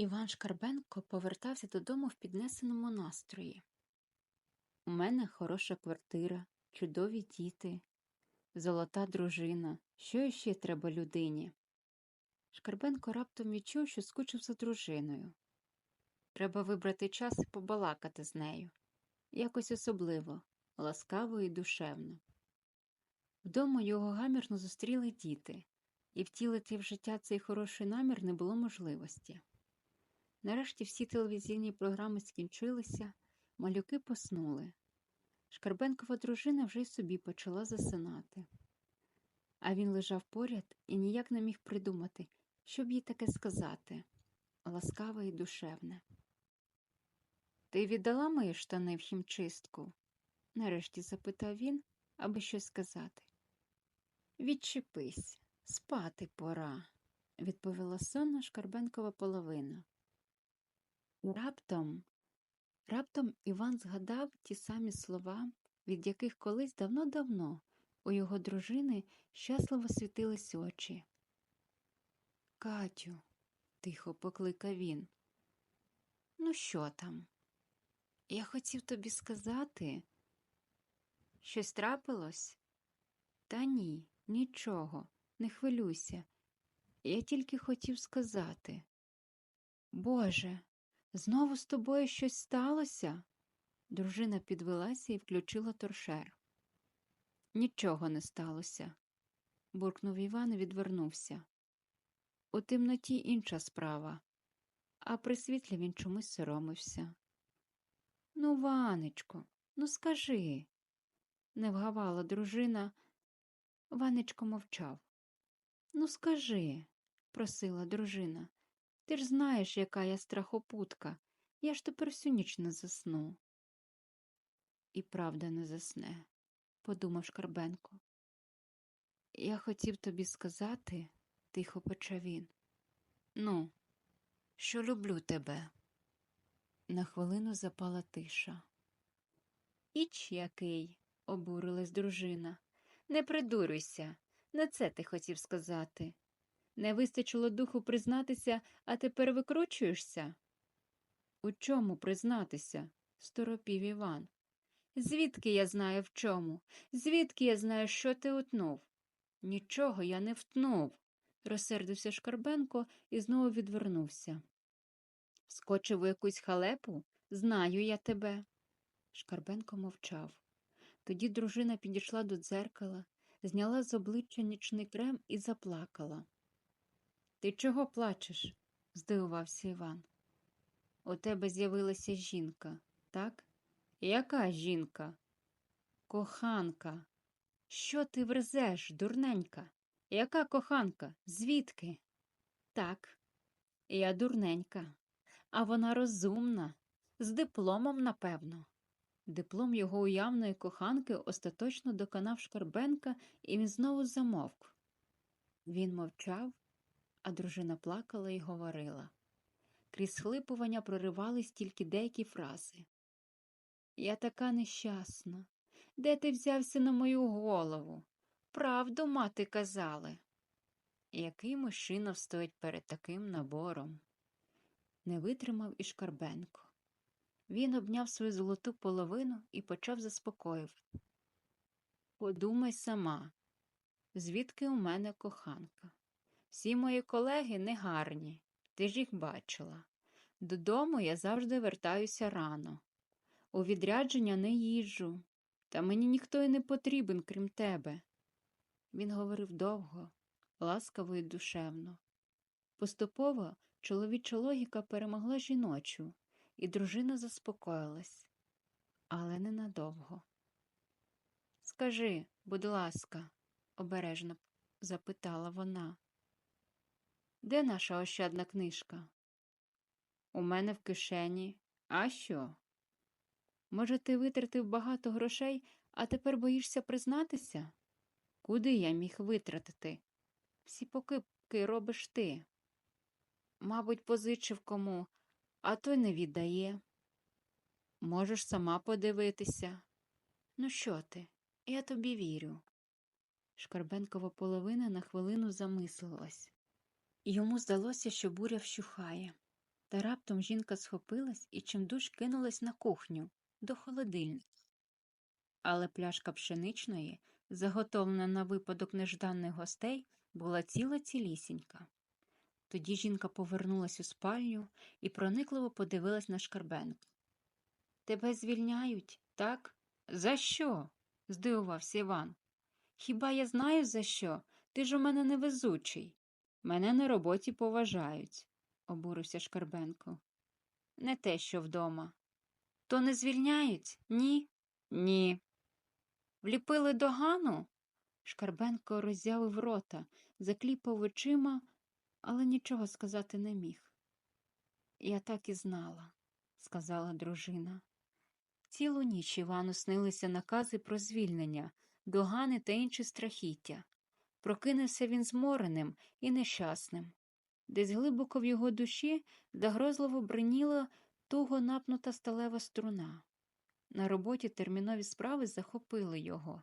Іван Шкарбенко повертався додому в піднесеному настрої. У мене хороша квартира, чудові діти, золота дружина. Що іще треба людині? Шкарбенко раптом відчув, що скучив за дружиною. Треба вибрати час і побалакати з нею. Якось особливо, ласкаво і душевно. Вдома його гамірно зустріли діти, і втілити в життя цей хороший намір не було можливості. Нарешті всі телевізійні програми скінчилися, малюки поснули. Шкарбенкова дружина вже й собі почала засинати. А він лежав поряд і ніяк не міг придумати, що б їй таке сказати ласкаве і душевне. Ти віддала мої штани в хімчистку? нарешті запитав він, аби щось сказати. Відчепись, спати пора, відповіла сонна Шкарбенкова половина. Раптом, раптом Іван згадав ті самі слова, від яких колись давно-давно у його дружини щасливо світились очі. Катю, тихо покликав він. Ну, що там? Я хотів тобі сказати. Щось трапилось? Та ні, нічого, не хвилюйся. Я тільки хотів сказати. Боже, знову з тобою щось сталося? Дружина підвелася і включила торшер. Нічого не сталося, буркнув Іван і відвернувся. У темноті інша справа, а при світлі він чомусь соромився. Ну, Ванечко, ну скажи, не вгавала дружина. Ванечко мовчав. Ну, скажи, просила дружина, ти ж знаєш, яка я страхопутка. Я ж тепер всю ніч не засну. І правда не засне, подумав Шкарбенко. Я хотів тобі сказати, тихо почав він. Ну, що люблю тебе. На хвилину запала тиша. Іч який, обурилась дружина. Не придурюйся, не це ти хотів сказати. Не вистачило духу признатися, а тепер викручуєшся? У чому признатися? сторопів Іван. Звідки я знаю в чому? Звідки я знаю, що ти утнув? Нічого я не втнув, розсердився Шкарбенко і знову відвернувся. Скочив у якусь халепу? Знаю я тебе. Шкарбенко мовчав. Тоді дружина підійшла до дзеркала, зняла з обличчя нічний крем і заплакала. Ти чого плачеш? здивувався Іван. У тебе з'явилася жінка, так? Яка жінка? Коханка. Що ти верзеш, дурненька? Яка коханка? Звідки? Так, я дурненька, а вона розумна, з дипломом, напевно. Диплом його уявної коханки остаточно доконав Шкарбенка, і він знову замовк. Він мовчав, а дружина плакала і говорила. Крізь схлипування проривались тільки деякі фрази. Я така нещасна. Де ти взявся на мою голову? Правду, мати, казали. Який мужчина встоїть перед таким набором? Не витримав і Шкарбенко. Він обняв свою золоту половину і почав заспокоювати. Подумай сама, звідки у мене коханка? Всі мої колеги негарні, ти ж їх бачила. Додому я завжди вертаюся рано. У відрядження не їжджу, та мені ніхто й не потрібен, крім тебе. Він говорив довго, ласкаво і душевно. Поступово чоловіча логіка перемогла жіночу, і дружина заспокоїлась, але ненадовго. Скажи, будь ласка, обережно запитала вона. Де наша ощадна книжка? У мене в кишені. А що? Може, ти витратив багато грошей, а тепер боїшся признатися? Куди я міг витратити? Всі покипки робиш ти. Мабуть, позичив кому, а той не віддає. Можеш сама подивитися. Ну, що ти? Я тобі вірю. Шкарбенкова половина на хвилину замислилась. Йому здалося, що буря вщухає. Та раптом жінка схопилась і чимдуж кинулась на кухню до холодильника. Але пляшка пшеничної, заготовлена на випадок нежданих гостей, була ціла цілісінька. Тоді жінка повернулась у спальню і проникливо подивилась на шкарбенку. Тебе звільняють, так? За що? здивувався Іван. Хіба я знаю, за що? Ти ж у мене невезучий. Мене на роботі поважають, обурився Шкарбенко. Не те, що вдома. То не звільняють? Ні? Ні. Вліпили догану? Шкарбенко роззявив рота, закліпав очима, але нічого сказати не міг. Я так і знала, сказала дружина. Цілу ніч Івану снилися накази про звільнення, догани та інші страхіття. Прокинувся він змореним і нещасним. Десь глибоко в його душі загрозливо бриніла туго напнута сталева струна. На роботі термінові справи захопили його,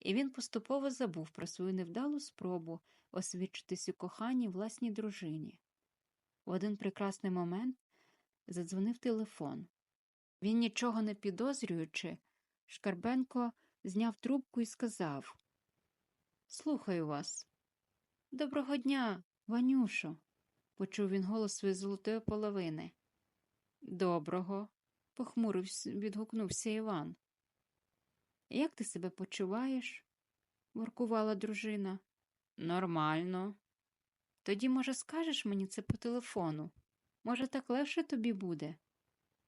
і він поступово забув про свою невдалу спробу освідчитись у коханні власній дружині. В один прекрасний момент задзвонив телефон. Він, нічого не підозрюючи, Шкарбенко зняв трубку і сказав Слухаю вас. Доброго дня, Ванюшо, почув він голос своєї золотої половини. Доброго, похмуро відгукнувся Іван. Як ти себе почуваєш? воркувала дружина. Нормально. Тоді, може, скажеш мені це по телефону? Може, так легше тобі буде?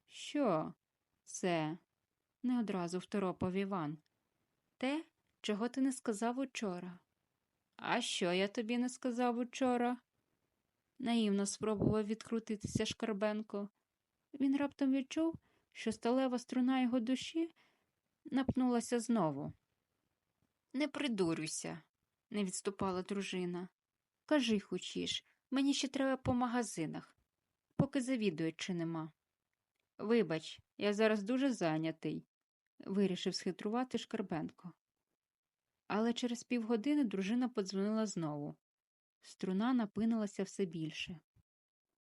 Що? Це? не одразу второпав Іван. Те, чого ти не сказав учора. А що я тобі не сказав учора? наївно спробував відкрутитися Шкарбенко. Він раптом відчув, що сталева струна його душі напнулася знову. Не придурюйся, не відступала дружина. Кажи хочеш, мені ще треба по магазинах, поки завідуючи нема. Вибач, я зараз дуже зайнятий, вирішив схитрувати Шкарбенко. Але через півгодини дружина подзвонила знову. Струна напинилася все більше.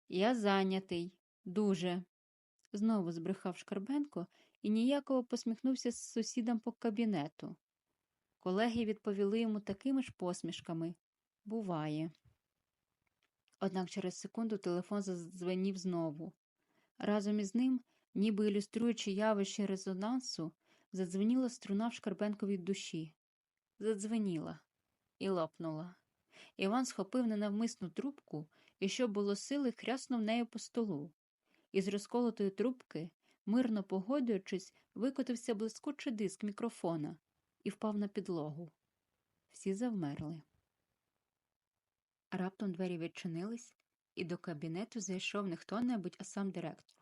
Я зайнятий, дуже, знову збрехав Шкарбенко і ніяково посміхнувся з сусідам по кабінету. Колеги відповіли йому такими ж посмішками буває. Однак через секунду телефон задзвенів знову. Разом із ним, ніби ілюструючи явище резонансу, задзвеніла струна в Шкарбенковій душі. Задзвеніла і лопнула. Іван схопив ненавмисну трубку і, що було сили, хряснув нею по столу. Із розколотої трубки, мирно погодуючись, викотився блискучий диск мікрофона і впав на підлогу. Всі завмерли. Раптом двері відчинились, і до кабінету зайшов не хто небудь, а сам директор.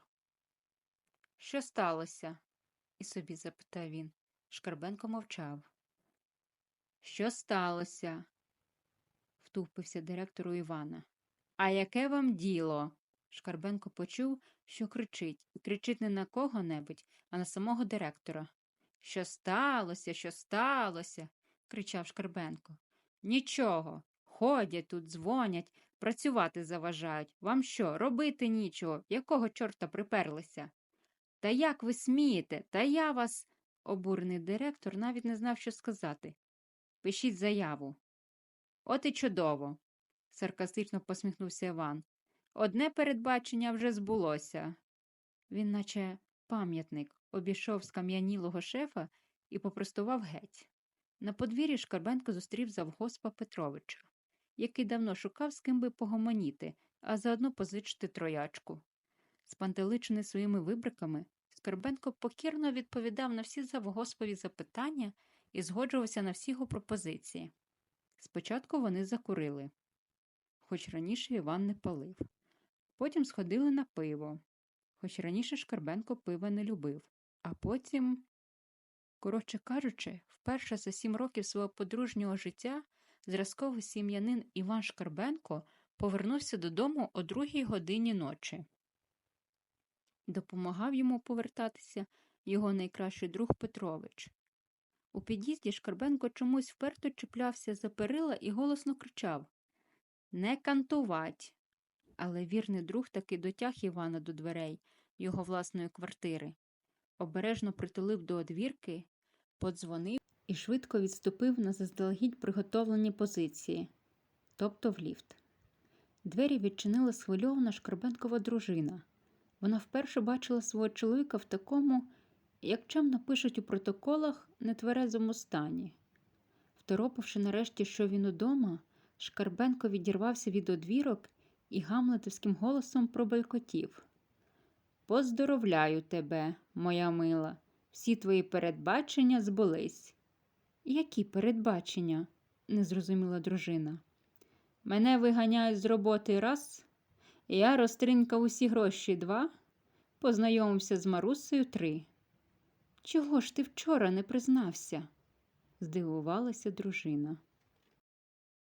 Що сталося? і собі запитав він. Шкарбенко мовчав. Що сталося? втупився директору Івана. А яке вам діло? Шкарбенко почув, що кричить, і кричить не на кого-небудь, а на самого директора. Що сталося, що сталося? кричав Шкарбенко. Нічого. Ходять тут, дзвонять, працювати заважають. Вам що, робити нічого? Якого чорта приперлися? Та як ви смієте? Та я вас. Обурений директор навіть не знав, що сказати. Пишіть заяву. От і чудово, саркастично посміхнувся Іван. Одне передбачення вже збулося. Він, наче пам'ятник, обійшов скам'янілого шефа і попростував геть. На подвір'ї Шкарбенко зустрів завгоспа Петровича, який давно шукав, з ким би погомоніти, а заодно позичити троячку. Спантеличений своїми вибриками, Скарбенко покірно відповідав на всі завгоспові запитання і згоджувався на всі його пропозиції. Спочатку вони закурили, хоч раніше Іван не палив. Потім сходили на пиво, хоч раніше Шкарбенко пива не любив, а потім, коротше кажучи, вперше за сім років свого подружнього життя зразковий сім'янин Іван Шкарбенко повернувся додому о другій годині ночі. Допомагав йому повертатися його найкращий друг Петрович. У під'їзді Шкарбенко чомусь вперто чіплявся за перила і голосно кричав Не кантувать. але вірний друг таки дотяг Івана до дверей його власної квартири, обережно притулив до одвірки, подзвонив і швидко відступив на заздалегідь приготовлені позиції, тобто в ліфт. Двері відчинила схвильована Шкарбенкова дружина. Вона вперше бачила свого чоловіка в такому, як чемно пишуть у протоколах, нетверезому стані. Второпавши нарешті, що він удома, Шкарбенко відірвався від одвірок і гамлетовським голосом пробелькотів. Поздоровляю тебе, моя мила, всі твої передбачення збулись. Які передбачення? не зрозуміла дружина. Мене виганяють з роботи раз, я розтринькав усі гроші два, познайомився з Марусею три. Чого ж ти вчора не признався? здивувалася дружина.